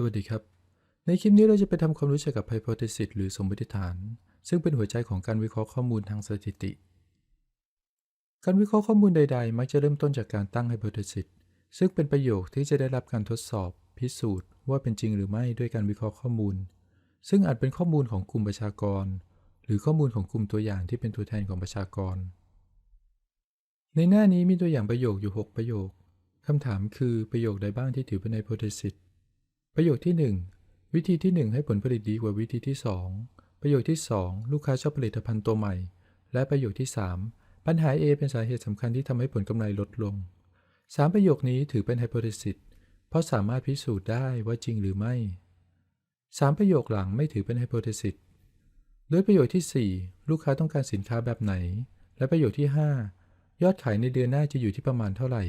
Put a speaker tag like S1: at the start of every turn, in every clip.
S1: สวัสดีครับ ในคลิปนี้เราจะไปทำความรู้จักกับ hypothesis หรือสมมติฐาน ซึ่งเป็นหัวใจของการวิเคราะห์ข้อมูลทางสถิติ การวิเคราะห์ข้อมูลใด ๆ มักจะเริ่มต้นจากการตั้ง hypothesis ซึ่งเป็นประโยคที่จะได้รับการทดสอบ พิสูจน์ ว่าเป็นจริงหรือไม่ด้วยการวิเคราะห์ข้อมูล ซึ่งอาจเป็นข้อมูลของกลุ่มประชากร หรือข้อมูลของกลุ่มตัวอย่างที่เป็นตัวแทนของประชากร ในหน้านี้มีตัวอย่างประโยคอยู่ 6 ประโยคคำถามคือประโยคใดบ้างที่ถือเป็น hypothesis ประโยคที่ 1 วิธีที่ 1 ให้ผลผลิตดีกว่าวิธีที่ 2 ประโยคที่ 2 ลูกค้าชอบผลิตภัณฑ์ตัวใหม่ และประโยคที่ 3 ปัญหา A เป็นสาเหตุสำคัญที่ทำให้ผลกำไรลดลง 3 ประโยคนี้ถือเป็น hypothesis เพราะสามารถพิสูจน์ได้ว่าจริงหรือไม่ 3 ประโยคหลังไม่ถือเป็น hypothesis โดยประโยคที่ 4 ลูกค้าต้องการสินค้าแบบไหน และประโยคที่ 5 ยอดขายในเดือนหน้าจะอยู่ที่ประมาณเท่าไหร่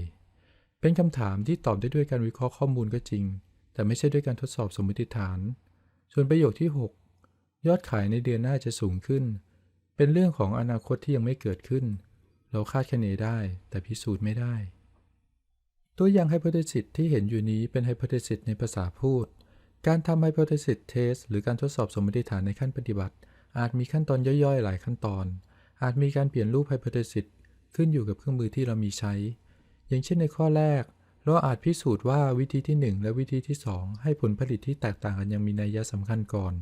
S1: เป็นคำถามที่ตอบได้ด้วยการวิเคราะห์ข้อมูลก็จริง แต่ไม่ใช่ด้วยการทดสอบสมมติฐาน ส่วนประโยคที่ 6 ยอดขายในเดือนหน้าจะสูงขึ้น เป็นเรื่องของอนาคตที่ยังไม่เกิดขึ้น เราคาดคะเนได้ แต่พิสูจน์ไม่ได้ ตัวอย่าง hypothesis ที่เห็นอยู่นี้เป็น hypothesis ในภาษาพูด การทำ hypothesis test หรือการทดสอบสมมติฐานในขั้นปฏิบัติ อาจมีขั้นตอนย่อยๆ หลายขั้นตอน อาจมีการเปลี่ยนรูป hypothesis ขึ้นอยู่กับเครื่องมือที่เรามีใช้ อย่างเช่นในข้อแรก เราอาจพิสูจน์ว่าวิธีที่ 1 และวิธีที่ 2 ให้ผลผลิตที่แตกต่างกันยังมีนัยสำคัญก่อน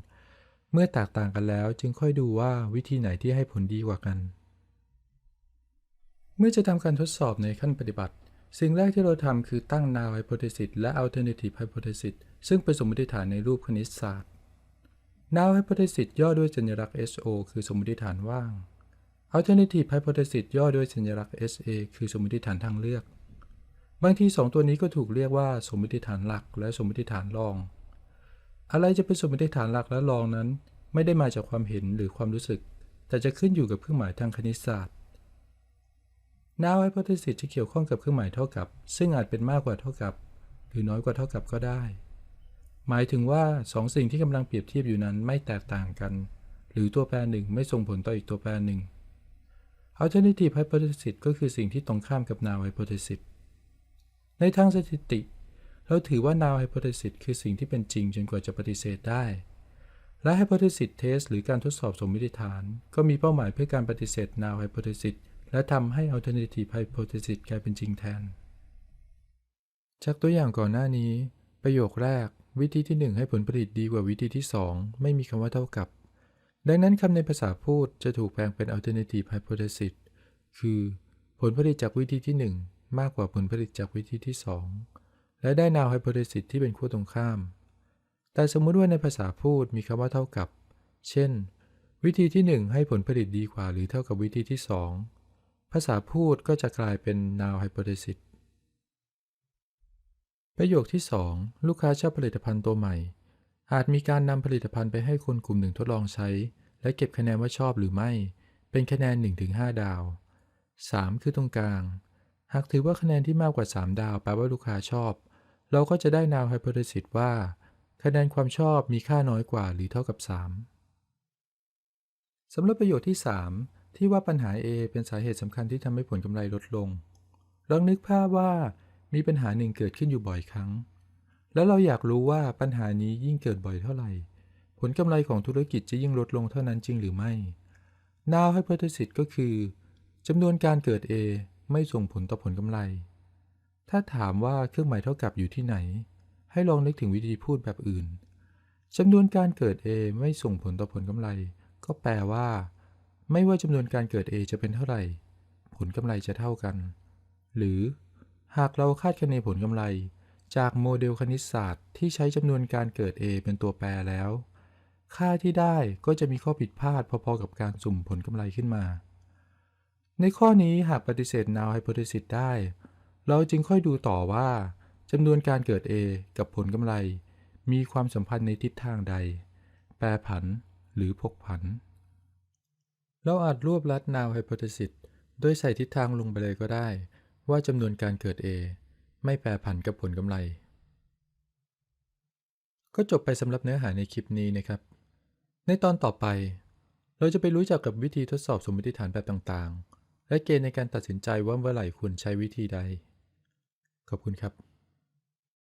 S1: เมื่อแตกต่างกันแล้วจึงค่อยดูว่าวิธีไหนที่ให้ผลดีกว่ากัน เมื่อจะทำการทดสอบในขั้นปฏิบัติ สิ่งแรกที่เราทำคือตั้ง null hypothesis และ alternative hypothesis ซึ่งเป็นสมมติฐานในรูปคณิตศาสตร์ null hypothesis ย่อด้วยสัญลักษณ์ SO คือสมมติฐานว่าง alternative hypothesis ย่อด้วยสัญลักษณ์ SA คือสมมติฐานทางเลือก บางทีสองตัวนี้ก็ถูกเรียกว่าสมมติฐานหลักและสมมติฐานรอง อะไรจะเป็นสมมติฐานหลักและรองนั้น ไม่ได้มาจากความเห็นหรือความรู้สึก แต่จะขึ้นอยู่กับเครื่องหมายทางคณิตศาสตร์ null hypothesis จะเกี่ยวข้องกับเครื่องหมายเท่ากับ ซึ่งอาจเป็นมากกว่าเท่ากับ หรือน้อยกว่าเท่ากับก็ได้ หมายถึงว่าสองสิ่งที่กำลังเปรียบเทียบอยู่นั้นไม่แตกต่างกัน หรือตัวแปรหนึ่งไม่ส่งผลต่ออีกตัวแปรหนึ่ง alternative hypothesis ก็คือสิ่งที่ตรงข้ามกับ null hypothesis ในทางสถิติ เราถือว่า null hypothesis คือสิ่งที่เป็นจริงจนกว่าจะปฏิเสธได้ และ hypothesis test หรือการทดสอบสมมติฐาน ก็มีเป้าหมายเพื่อการปฏิเสธ null hypothesis และทำให้ alternative hypothesis กลายเป็นจริงแทน จากตัวอย่างก่อนหน้านี้ ประโยคแรก วิธีที่ 1 ให้ผลผลิตดีกว่าวิธีที่ 2 ไม่มีคำว่าเท่ากับ ดังนั้นคำในภาษาพูดจะถูกแปลงเป็น alternative hypothesis คือ ผลผลิตจากวิธีที่ 1 มากกว่าผลผลิตจากวิธีที่ 2 และได้ null hypothesis ที่เป็นขั้วตรงข้าม แต่สมมุติว่าในภาษาพูดมีคำว่าเท่ากับ เช่น วิธีที่ 1 ให้ผลผลิตดีกว่าหรือเท่ากับวิธีที่ 2 ภาษาพูดก็จะกลายเป็น null hypothesis ประโยคที่ 2 ลูกค้าชอบผลิตภัณฑ์ตัวใหม่ อาจมีการนำผลิตภัณฑ์ไปให้คนกลุ่มหนึ่งทดลองใช้ และเก็บคะแนนว่าชอบหรือไม่ เป็นคะแนน 1-5 ดาว 3 คือตรงกลาง หากถือว่าคะแนนที่มากกว่า 3 ดาวแปลว่าลูกค้าชอบ เราก็จะได้ null hypothesis ว่า คะแนนความชอบมีค่าน้อยกว่าหรือเท่ากับ 3 สำหรับประโยคที่ 3 ที่ว่าปัญหา A เป็นสาเหตุสำคัญที่ทำให้ผลกำไรลดลงลองนึกภาพว่ามีปัญหาหนึ่งเกิดขึ้นอยู่บ่อยครั้ง แล้วเราอยากรู้ว่าปัญหานี้ยิ่งเกิดบ่อยเท่าไหร่ ผลกำไรของธุรกิจจะยิ่งลดลงเท่านั้นจริงหรือไม่ null hypothesis ก็คือจำนวนการเกิด A ไม่ส่งผลต่อผลกำไร ถ้าถามว่าเครื่องหมายเท่ากับอยู่ที่ไหน ให้ลองนึกถึงวิธีพูดแบบอื่นจำนวนการเกิด A ไม่ส่งผลต่อผลกำไร ก็แปลว่า ไม่ว่าจำนวนการเกิด A จะเป็นเท่าไหร่ ผลกำไรจะเท่ากัน หรือ หากเราคาดคะเนผลกำไร จากโมเดลคณิตศาสตร์ ที่ใช้จำนวนการเกิด A เป็นตัวแปรแล้ว ค่าที่ได้ก็จะมีข้อผิดพลาดพอๆกับการสุ่มผลกำไรขึ้นมา ในข้อนี้หากปฏิเสธ null hypothesis ได้ เราจึงค่อยดูต่อว่าจำนวนการเกิด A กับผลกำไร มีความสัมพันธ์ในทิศทางใด แปรผันหรือผกผัน เราอาจรวบลัด null hypothesis โดยใส่ทิศทางลงไปเลยก็ได้ ว่าจำนวนการเกิด A ไม่แปรผันกับผลกำไร ก็จบไปสำหรับเนื้อหาในคลิปนี้นะครับ ในตอนต่อไป เราจะไปรู้จักกับวิธีทดสอบสมมติฐานแบบต่างๆ และเกณฑ์ในการตัดสินใจว่าเมื่อไหร่ควรใช้วิธีใด ขอบคุณครับ